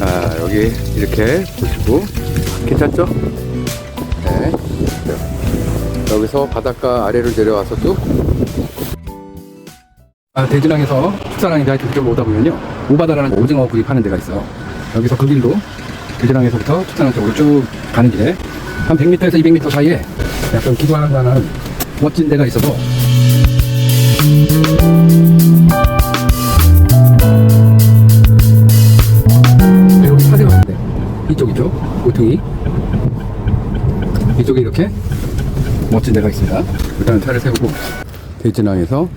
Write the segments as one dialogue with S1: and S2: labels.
S1: 아, 여기 이렇게 보시고 괜찮죠? 네. 여기서 바닷가 아래로 내려와서 쭉 아, 대진항에서 축사랑에 하여튼 그쪽으로 오다 보면요 오바다라는 오징어 구입하는 데가 있어 여기서 그 길로 대진항에서부터 축사랑 쪽으로 쭉 가는 길에 한 100m에서 200m 사이에 약간 만한 멋진 데가 있어서 이쪽이죠 모퉁이. 이쪽에 이렇게 멋진 데가 있습니다. 일단 차를 세우고 대진항에서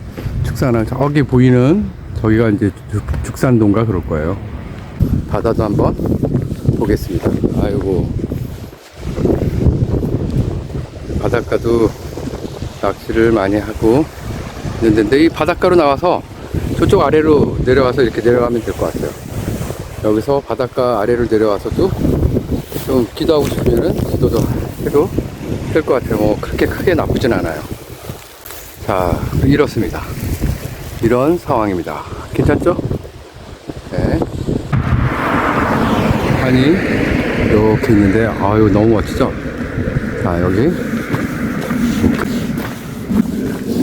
S1: 축산항 저기 보이는 저기가 이제 죽- 죽산동가 그럴 거예요. 바다도 한번 보겠습니다. 아이고. 바닷가도 낚시를 많이 하고 있는데 이 바닷가로 나와서 저쪽 아래로 내려와서 이렇게 내려가면 될 것 같아요. 여기서 바닷가 아래로 내려와서도 좀 기도하고 싶으면은 기도도 해도 될 것 같아요 뭐 그렇게 크게 나쁘진 않아요 자 이렇습니다 이런 상황입니다 괜찮죠? 네 산이 이렇게 있는데 아유 너무 멋지죠? 자 여기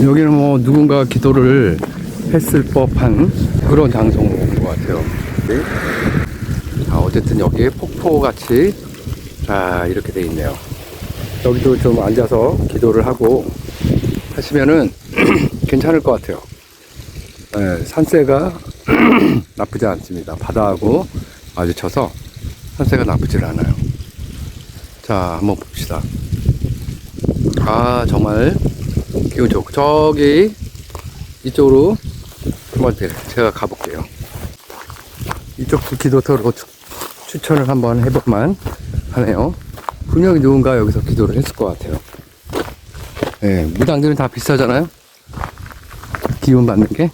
S1: 여기는 뭐 누군가 기도를 했을 법한 그런 장소인 것 같아요. 네. 아, 어쨌든 여기에 폭포같이 아, 이렇게 돼 있네요. 여기도 좀 앉아서 기도를 하고 하시면은 괜찮을 것 같아요. 네, 산세가 나쁘지 않습니다. 바다하고 마주쳐서 산세가 나쁘질 않아요. 자, 한번 봅시다. 아, 정말 기분 좋고. 저기, 이쪽으로 한번 제- 제가 가볼게요. 이쪽 기도터로 추- 추천을 한번 해볼만 하네요. 분명히 누군가 여기서 기도를 했을 것 같아요. 예, 무당들은 다 비슷하잖아요? 기운 받는 게.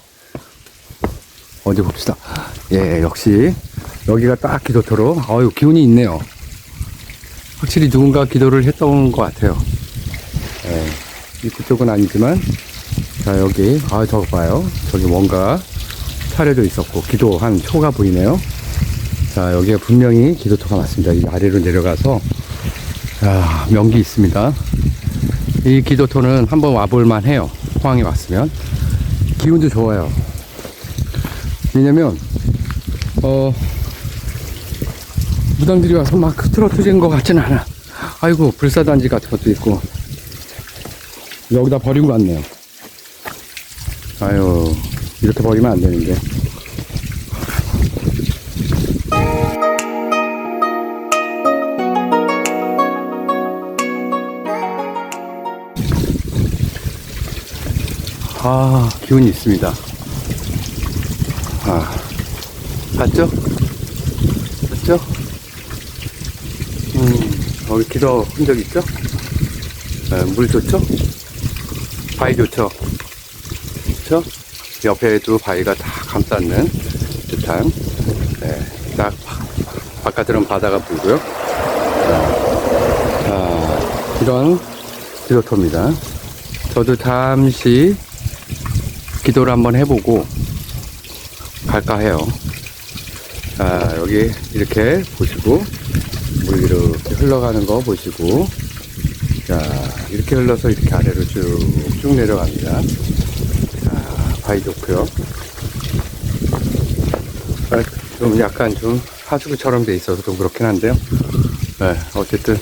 S1: 어디 봅시다. 예, 역시 여기가 딱 기도터로, 아유, 기운이 있네요. 확실히 누군가 기도를 했던 것 같아요. 예, 입구 쪽은 아니지만, 자, 여기, 아, 저거 봐요. 저기 뭔가 차려져 있었고, 기도한 초가 보이네요. 자, 여기에 분명히 기도터가 맞습니다. 이 아래로 내려가서, 아, 명기 있습니다. 이 기도터는 한번 와볼만 해요. 포항에 왔으면. 기운도 좋아요. 왜냐면, 어, 무당들이 와서 막 흐트러트진 것 같진 않아. 아이고, 불사단지 같은 것도 있고. 여기다 버리고 갔네요. 아유, 이렇게 버리면 안 되는데. 아, 기운이 있습니다. 아, 봤죠? 봤죠? 음, 여기 기도 흔적 있죠? 네, 물 좋죠? 바위 좋죠? 그쵸? 옆에도 바위가 다 감쌌는 듯한, 네, 딱, 바- 바깥으로는 바다가 보이고요. 자, 자, 이런 기도터입니다. 저도 잠시 기도를 한번 해보고 갈까 해요. 자, 여기 이렇게 보시고, 물 이렇게 흘러가는 거 보시고, 자, 이렇게 흘러서 이렇게 아래로 쭉쭉 내려갑니다. 자, 바위 좋고요. 아, 좀 약간 좀 하수구처럼 돼 있어서 좀 그렇긴 한데요. 네, 어쨌든